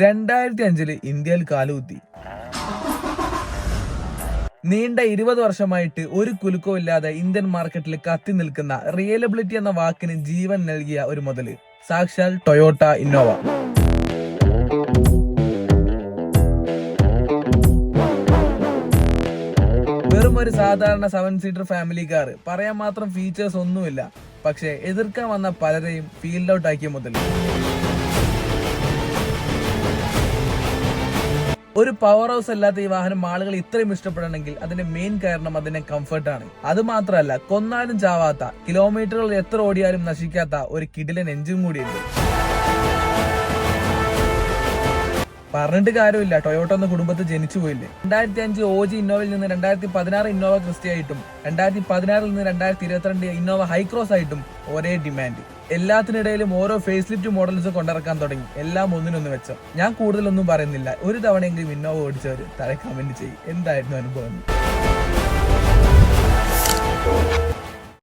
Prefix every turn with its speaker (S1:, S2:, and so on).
S1: രണ്ടായിരത്തി അഞ്ചിൽ ഇന്ത്യയിൽ കാലുകുത്തി. നീണ്ട ഇരുപത് വർഷമായിട്ട് ഒരു കുലുക്കവും ഇല്ലാതെ ഇന്ത്യൻ മാർക്കറ്റിൽ കത്തി നിൽക്കുന്ന റിയലബിലിറ്റി എന്ന വാക്കിന് ജീവൻ നൽകിയ ഒരു മുതൽ. സാക്ഷാൽ ടൊയോട്ട ഇന്നോവ. വെറും ഒരു സാധാരണ സെവൻ സീറ്റർ ഫാമിലി കാർ പറയാൻ മാത്രം ഫീച്ചേഴ്സ് ഒന്നുമില്ല. പക്ഷേ എതിർക്കാൻ വന്ന പലരെയും ഫീൽഡ് ഔട്ട് ആക്കിയ മുതൽ ഒരു പവർ ഹൗസ് അല്ലാത്ത ഈ വാഹനം ആളുകൾ ഇത്രയും ഇഷ്ടപ്പെടണമെങ്കിൽ അതിന്റെ മെയിൻ കാരണം അതിന്റെ കംഫർട്ടാണ് അത് മാത്രമല്ല കൊന്നാലും ചാവാത്ത കിലോമീറ്ററുകൾ എത്ര ഓടിയാലും നശിക്കാത്ത ഒരു കിടിലൻ എഞ്ചിൻ കൂടിയുണ്ട്. പറഞ്ഞിട്ട് കാര്യമില്ല ടൊയോട്ട എന്ന കുടുംബത്തിൽ ജനിച്ചു പോയില്ലേ? രണ്ടായിരത്തി അഞ്ച് ഓജി ഇന്നോവയിൽ നിന്ന് രണ്ടായിരത്തി പതിനാറ് ഇന്നോവ ക്രിസ്റ്റിയായിട്ടും രണ്ടായിരത്തി പതിനാറിൽ നിന്ന് രണ്ടായിരത്തി ഇരുപത്തിരണ്ട് ഇന്നോവ ഹൈക്രോസ് ആയിട്ടും ഒരേ ഡിമാൻഡ് എല്ലാത്തിനിടയിലും ഓരോ ഫേസ് ലിഫ്റ്റ് മോഡൽസ് കൊണ്ടിറക്കാൻ തുടങ്ങി. എല്ലാം ഒന്നിനൊന്ന് വെച്ചോ. ഞാൻ കൂടുതലൊന്നും പറയുന്നില്ല. ഒരു തവണയെങ്കിലും ഇന്നോവ ഓടിച്ചവർ താഴെ കമന്റ് ചെയ്യും. എന്തായിരുന്നു അനുഭവം.